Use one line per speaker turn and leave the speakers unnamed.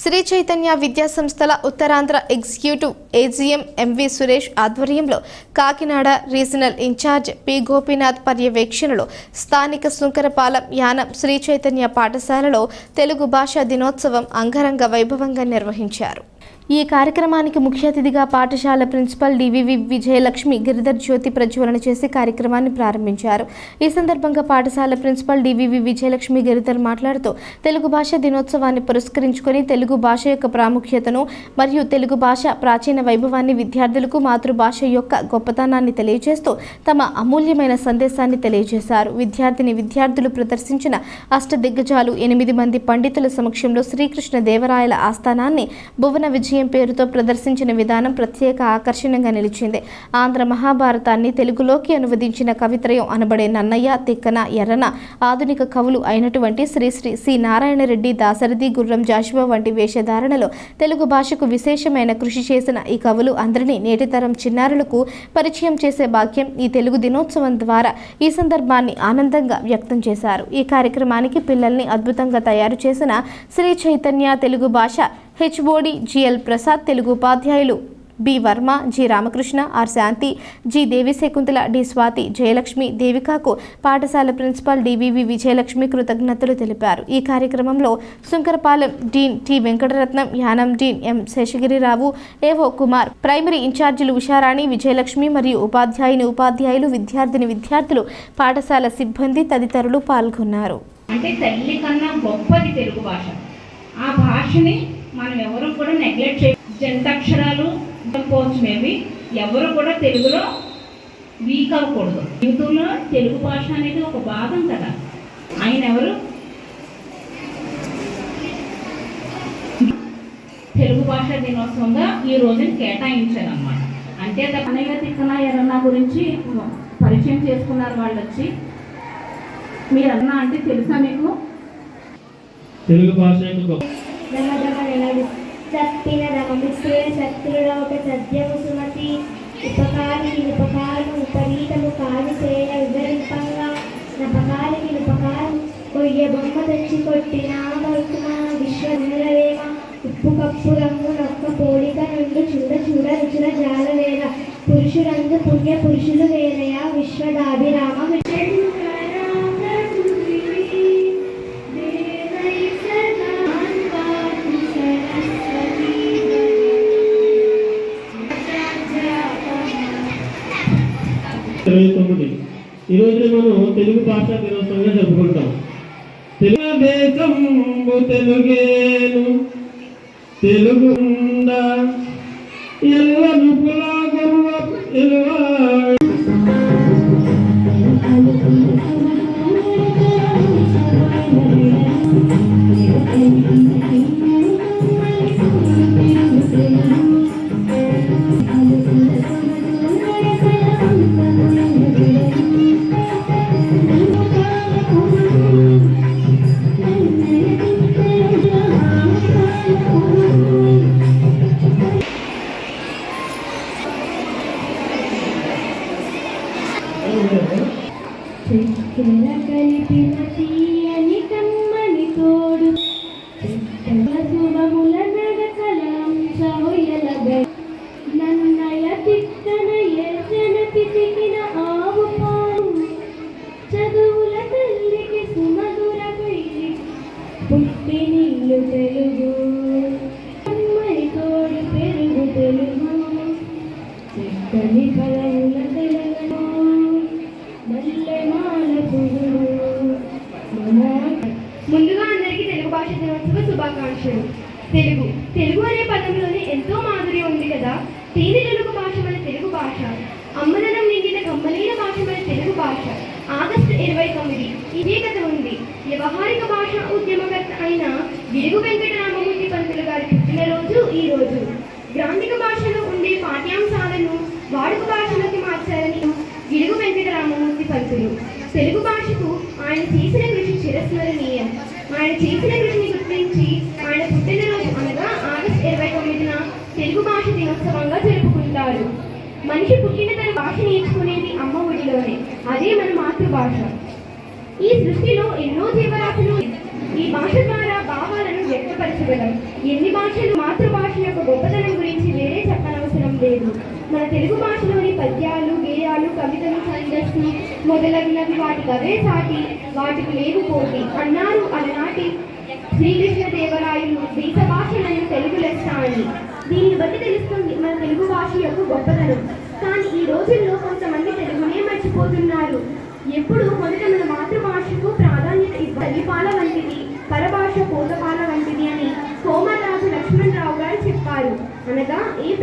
శ్రీ చైతన్య విద్యా సంస్థల Uttarandhra executive AGM M V Suresh ఆధ్వర్యంలో Kakinada regional incharge P Gopinath పర్యవేక్షణలో స్థానిక సుంకరపాలెం యానం శ్రీ చైతన్య పాఠశాలలో తెలుగు భాషా దినోత్సవం అంగరంగ వైభవంగా నిర్వహించారు. ఈ కార్యక్రమానికి ముఖ్య అతిథిగా పాఠశాల principal D V V Vijayalakshmi Giridhar జ్యోతి ప్రజ్వలన చేసి కార్యక్రమాన్ని ప్రారంభించారు. ఈ సందర్భంగా పాఠశాల ప్రిన్సిపల్ డివివి విజయలక్ష్మి గిరిధర్ మాట్లాడుతూ తెలుగు భాష దినోత్సవాన్ని పురస్కరించుకొని తెలుగు భాష యొక్క ప్రాముఖ్యతను మరియు తెలుగు భాష ప్రాచీన వైభవాన్ని విద్యార్థులకు మాతృభాష యొక్క గొప్పతనాన్ని తెలియజేస్తూ తమ అమూల్యమైన సందేశాన్ని తెలియజేశారు. విద్యార్థిని విద్యార్థులు ప్రదర్శించిన అష్టదిగ్గజాలు ఎనిమిది మంది పండితుల సమక్షంలో శ్రీకృష్ణ దేవరాయల ఆస్థానాన్ని భువన విజయం పేరుతో ప్రదర్శించిన విధానం ప్రత్యేక ఆకర్షణగా నిలిచింది. ఆంధ్ర మహాభారతాన్ని తెలుగులోకి అనువదించిన కవిత్రయం అనబడే నన్నయ్య తిక్కన ఎర్రన ఆధునిక కవులు అయినటువంటి శ్రీ శ్రీ సి. నారాయణరెడ్డి దాసరథి గుర్రం జాషువా వంటి వేషధారణలో తెలుగు భాషకు విశేషమైన కృషి చేసిన ఈ కవులు అందరినీ నేటితరం చిన్నారులకు పరిచయం చేసే భాగ్యం ఈ తెలుగు దినోత్సవం ద్వారా ఈ సందర్భాన్ని ఆనందంగా వ్యక్తం చేశారు. ఈ కార్యక్రమానికి పిల్లల్ని అద్భుతంగా తయారు చేసిన శ్రీ చైతన్య తెలుగు భాష హెచ్ఓడి జిఎల్ ప్రసాద్ తెలుగు ఉపాధ్యాయులు B Varma G Ramakrishna R Shanti G Devi Shakuntala D Swathi Jayalakshmi దేవికాకు పాఠశాల principal D V V Vijayalakshmi కృతజ్ఞతలు తెలిపారు. ఈ కార్యక్రమంలో Shankarapalem dean T Venkataratnam Yanam dean M Seshagiri Rao AO Kumar primary ఇన్ఛార్జీలు ఉషారాణి విజయలక్ష్మి మరియు ఉపాధ్యాయుని ఉపాధ్యాయులు విద్యార్థిని విద్యార్థులు పాఠశాల సిబ్బంది తదితరులు పాల్గొన్నారు.
అంటే తల్లి కన్నా గొప్పది తెలుగు భాష. ఆ భాషని మనం ఎవరు కూడా నెగ్లెక్ట్ చే జంతాక్షరాలు పోవచ్చు మేబీ. ఎవరు కూడా తెలుగులో వీక్ అవ్వకూడదు. జీవితంలో తెలుగు భాష అనేది ఒక భాగం కదా. ఆయన ఎవరు? తెలుగు భాష దినోత్సవంగా ఈ రోజుని కేటాయించారన్నమాట. అంటే అన్నయ్య తిక్కన ఎరన్న గురించి పరిచయం చేసుకున్నారు వాళ్ళు వచ్చి మీరు అంటే తెలుసా మీకు?
తెలుగు భాష యొక్క నమదమ
దమదమనడు తప్పిన దమమిత్రే శత్రుల ఒక సద్యము సుమతి. ఉపకారి ఉపకారము ఉపరీతము కాలు చేయ వివరింపంగా నపకారికి ఉపకారం కొయ్య బొమ్మ తెచ్చి కొట్టిన మరుకుమ విశ్వనిరవేమ ఉప్పు కప్పు రంగు నొక్క పోలిక నుండి చూడ చూడ రుచుల జాలవేల పురుషులందు పుణ్య పురుషులు వేరయ
ఇరవై తొమ్మిది ఈరోజు మనం తెలుగు భాషా దినోత్సవంగా జరుపుకుంటాం. తెలుగు దేశంబు తెలుగేను తెలుగు ఎల్ల నుపులాగరువ ఎలువ
చెక్కెర కలిపిన తీయని కమ్మని తోడు.
ముందుగా అందరికీ తెలుగు భాష దినోత్సవ శుభాకాంక్షలు. తెలుగు తెలుగు అనే పదంలోనే ఎంతో మాధుర్యం ఉంది కదా? తీని తెలుగు భాష మన తెలుగు భాష. అమ్మదనం నిండిన కమ్మలైన భాష మన తెలుగు భాష. ఆగస్టు ఇరవై తొమ్మిది ఇదే కథ ఉంది. వ్యవహారిక భాష ఉద్యమకర్త అయిన గిడుగు వెంకటరామమూర్తి పంతులు గారి పుట్టినరోజు ఈ రోజు. గ్రాంధిక భాషలో ఉండే పాఠ్యాంశాలను వాడుక భాషలోకి మార్చారని గిడుగు వెంకటరామమూర్తి పంతులు. తెలుగు భాషకు ఆయన చేసిన కృషి చిరస్మరణీయం. ఆయన చేసిన కృషిని గుర్తించి ఆయన పుట్టినరోజు అనగా ఆగస్టు ఇరవై తొమ్మిదిన తెలుగు భాష దినోత్సవంగా జరుపుకుంటారు. మనిషి పుట్టిన తన భాష నేర్చుకునేది అమ్మ ఒడిలోనే అదే మన మాతృభాష. ఈ సృష్టిలో ఎన్నో జీవరాశులు ఈ భాష ద్వారా భావాలను వ్యక్తపరచగలం. ఎన్ని భాషలు మాతృభాష యొక్క గొప్పతనం మన తెలుగు భాషలోని పద్యాలు గేయాలు కవితలు సందస్సు మొదలగునవి వాటికి అవే సాటి వాటికి లేవు పోటీ. అన్నారు అలనాటి శ్రీకృష్ణదేవరాయలు దేశ భాషలను తెలుగు లెస్స అని. దీన్ని బట్టి తెలుస్తుంది మన తెలుగు భాష యొక్క గొప్పతనం. కానీ ఈ రోజుల్లో కొంతమంది తెలుగునే మర్చిపోతున్నారు. ఎప్పుడు మొదట మన మాతృభాషకు ప్రాధాన్యత తల్లిపాల వంటిది పరభాష పోతపాల వంటిది అని కోమరాజు లక్ష్మణరావు గారు చెప్పారు. అనగా ఏ